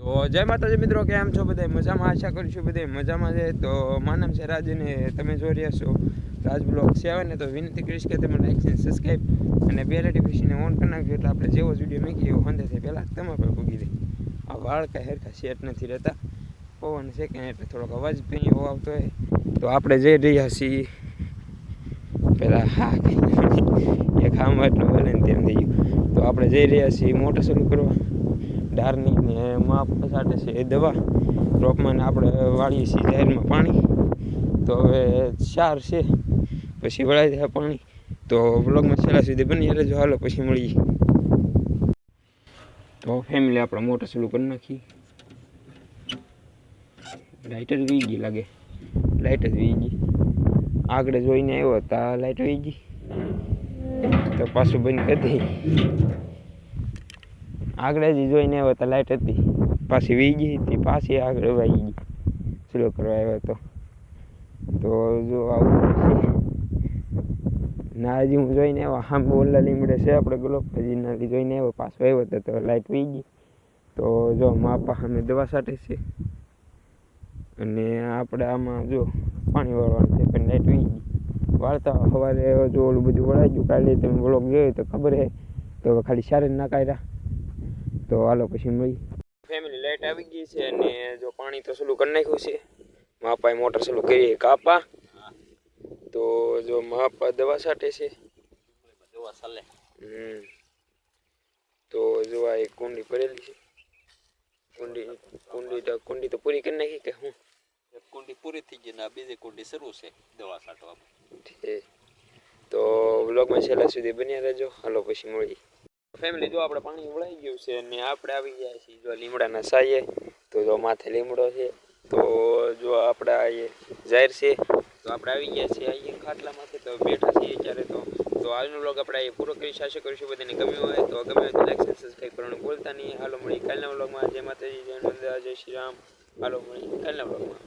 તો જય માતાજી મિત્રો, કેમ છો બધા મજામાં? આશા કરું છું બધા મજામાં છે. તો મારું નામ છે રાજને તમે જોઈ રહ્યા છો રાજ બ્લોગ સેવન ને તો વિનંતી કરીશ કે તમે લાઈક અને સબસ્ક્રાઈબ અને બે નોટિફિકેશન ઓન કરી નાખજો એટલે આપણે જેવો જ વીડિયો મૂકીએ એવો થાય. પહેલાં તમે પણ ભૂગી દે આ વાળ કાંઈ હેરખા સેટ નથી રહેતા. પવન છે કે એટલે થોડોક અવાજ પણ એવો આવતો હોય. તો આપણે જઈ રહ્યા છીએ. પહેલાં હા, એક હામાં એટલું ને તેમ થઈ ગયું. તો આપણે જઈ રહ્યા છીએ મોટર શરૂ કરવા. ડારની ને માપ સાથે છે એ દવા. રોપમાં આપણે વાળીએ છીએ જાહેરમાં પાણી. તો હવે ચાર છે, પછી વળાઈ જાય પાણી. તો બ્લોગમાં છેલ્લા સુધી બની રહેજો. હાલો પછી મળીએ. તો ફેમિલી આપણે મોટર શરૂ કરી નાખી લાઇટ જ વી ગઈ લાગે. લાઇટ જ વી ગઈ આગળ જોઈને આવ્યો તા લાઇટ વી ગઈ તો પાછું બંધ કરી દઈ આગળ જ જોઈને આવ્યો તો લાઇટ હતી. પાછી વી ગઈ હતી, પાછી આગળ વાઈ ગઈ. સ્લો કરવા આવ્યો તો? તો જો આવું ના હું જોઈને આવ્યો. આમ ઓલા લીમડે છે આપણે ગુલાબ નાલી જોઈને આવ્યો. પાછો આવ્યો હતો તો લાઇટ વી ગઈ. તો જો માપા સામે દવા સાટે છે. અને આપણે આમાં જો પાણી વાળવાનું છે, પણ લાઇટ વી ગઈ. વાળતા સવારે જો ઓલું બધું વળાઈ ગયું, કાલે તમે બ્લોગ જોયો તો ખબર હે. તો ખાલી સારે ના કાઢ્યા તો હાલો પછી મળી ફેમિલી લાઈટ આવી ગઈ છે અને જો પાણી તો સલું કરી નાખ્યું છે. માપાએ મોટર સલું કરી કાપા તો જો માપા દવા છાંટે છે. દવા ચાલે હમ. તો જો આ એક કુંડી ભરેલી છે. કુંડી કુંડી તો કુંડી તો પૂરી કરી નાખી કે હું? એક કુંડી પૂરી થઈ ગઈ ને આ બીજી કુંડી શરૂ છે દવા છાંટવામાં. છે તો વ્લોગમાં છેલ્લા સુધી બન્યા રહેજો. હાલો પછી મળીએ. ફેમિલી જો આપણે પાણી વળાઈ ગયું છે અને આપણે આવી ગયા છીએ જો લીમડાના સાયે, તો જો માથે લીમડો છે, તો જો આપણે એ જાહેર છે તો આપણે આવી ગયા છીએ અહીંયા ખાટલામાંથી તો બેઠા છીએ ત્યારે તો. તો આજનો બ્લોગ આપણે અહીં પૂરો કરી આશા કરીશું, બધાને ગમ્યું હોય તો ગમે હોય તો લાઈક સબસ્ક્રાઈબ કરવાનું ભૂલતા નહીં. હાલો મળી કાલના બ્લોગમાં જય માતાજી, જય નંદા, જય શ્રી રામ. હાલો મળી કાલના વ્લોગમાં